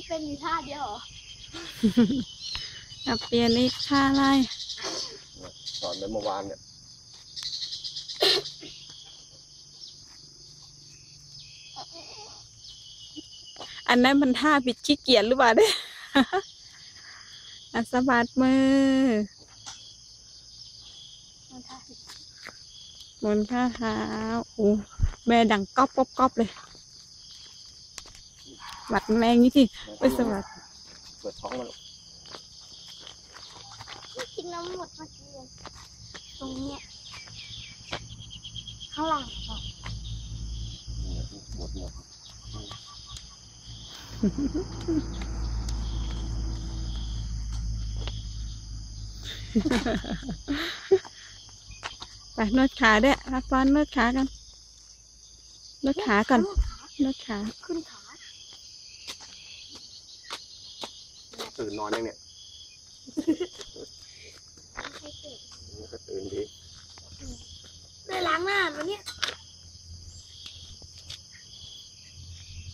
มันเป็นอยู่ท่าเดียวเหรออะเปลี่ยนอีกท่าอะไรสอนไปเมื่อวานเนี่ยอันนั้นมันท่าปิดขี้เกียจหรือเปล่าเนี่ยอะสะบัดมือมันท่าผิดหมุนข้าเท้าโอ้แม่ดังก๊อบก๊อบก๊อบเลย หวัดแรงนี่สิไปสวัสดเปิดท้องมันกินน้ำหมดเมื่อกี้เลยตรงเนี้ยข้างหลังอะหมดหมดไปนวดขาด้วยรับฟ้อนนวดขากันนวดขาก่อนนวดขาขึ้นขา ตื่นนอนยังเนี่ยให้ตื่นนี่ก็ตื่นดีได้ล้างหน้าแล้วเนี่ย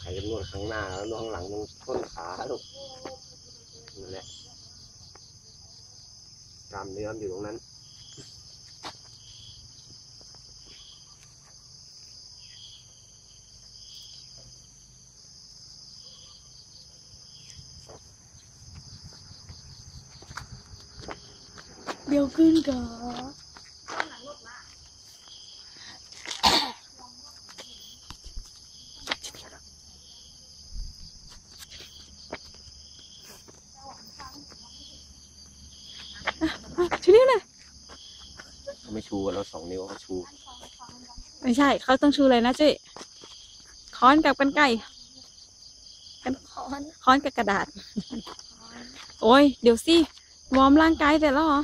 ใครจะนวดข้างหน้าแล้วนวดข้างหลังตรงต้นขาลูกนั่นแหละกล้ามเนื้อมันอยู่ตรงนั้น เดี๋ยวขึ้นขาอะชูนิ้วหน่อยเขาไม่ชูกันแล้วสองนิ้วเขาชู ไม่ใช่ เขาต้องชูอะไรนะเจ๊ค้อนกับกันไก่ค้อน ค้อนกับกระดาษ โอ้ย เดี๋ยวสิ วอร์มร่างกายเสร็จแล้วเหรอ